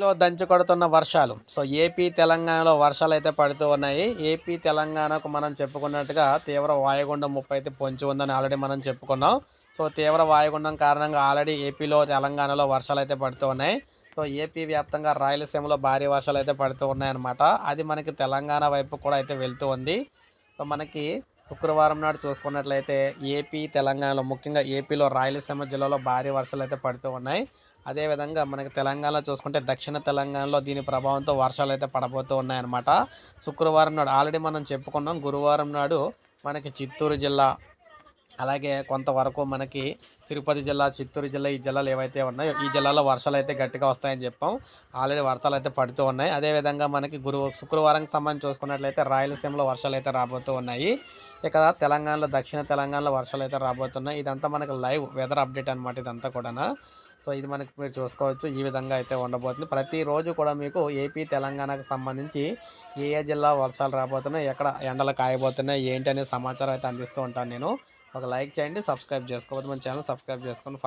ఏపీలో దంచుకొడుతున్న వర్షాలు. So AP తెలంగాణలో వర్షాలు అయితే పడుతూ ఉన్నాయి. ఏపీ తెలంగాణకు మనం చెప్పుకున్నట్టుగా తీవ్ర వాయుగుండం ముప్పై అయితే పొంచి ఉందని ఆల్రెడీ మనం చెప్పుకున్నాం. సో తీవ్ర వాయుగుండం కారణంగా ఆల్రెడీ ఏపీలో తెలంగాణలో వర్షాలు అయితే పడుతూ ఉన్నాయి. సో ఏపీ వ్యాప్తంగా రాయలసీమలో భారీ వర్షాలు అయితే పడుతూ ఉన్నాయన్నమాట. అది మనకి తెలంగాణ వైపు కూడా అయితే వెళ్తూ ఉంది. సో మనకి శుక్రవారం నాడు చూసుకున్నట్లయితే ఏపీ తెలంగాణలో ముఖ్యంగా ఏపీలో రాయలసీమ జిల్లాలో భారీ వర్షాలు అయితే పడుతూ ఉన్నాయి. అదేవిధంగా మనకి తెలంగాణలో చూసుకుంటే దక్షిణ తెలంగాణలో దీని ప్రభావంతో వర్షాలు అయితే పడబోతూ ఉన్నాయన్నమాట. శుక్రవారం నాడు ఆల్రెడీ మనం చెప్పుకున్నాం గురువారం నాడు మనకి చిత్తూరు జిల్లా అలాగే కొంతవరకు మనకి తిరుపతి జిల్లా చిత్తూరు జిల్లా ఈ జిల్లాలు ఏవైతే ఉన్నాయో ఈ జిల్లాలో వర్షాలు అయితే గట్టిగా వస్తాయని చెప్పాం. ఆల్రెడీ వర్షాలు అయితే పడుతూ ఉన్నాయి. అదేవిధంగా మనకి గురు శుక్రవారంకి సంబంధించి చూసుకున్నట్లయితే రాయలసీమలో వర్షాలు అయితే రాబోతూ ఉన్నాయి. ఇక్కడ తెలంగాణలో దక్షిణ తెలంగాణలో వర్షాలు అయితే రాబోతున్నాయి. ఇదంతా మనకి లైవ్ వెదర్ అప్డేట్ అనమాట ఇదంతా కూడా సో ఇది మనకి మీరు చూసుకోవచ్చు. ఈ విధంగా అయితే ఉండబోతుంది. ప్రతిరోజు కూడా మీకు ఏపీ తెలంగాణకు సంబంధించి ఏ ఏ జిల్లా వర్షాలు రాబోతున్నాయి ఎక్కడ ఎండలు కాయబోతున్నాయి ఏంటి అనే సమాచారం అయితే అందిస్తూ ఉంటాను నేను. ఒక లైక్ చేయండి సబ్స్క్రైబ్ చేసుకోవద్దు. మన ఛానల్ సబ్స్క్రైబ్ చేసుకొని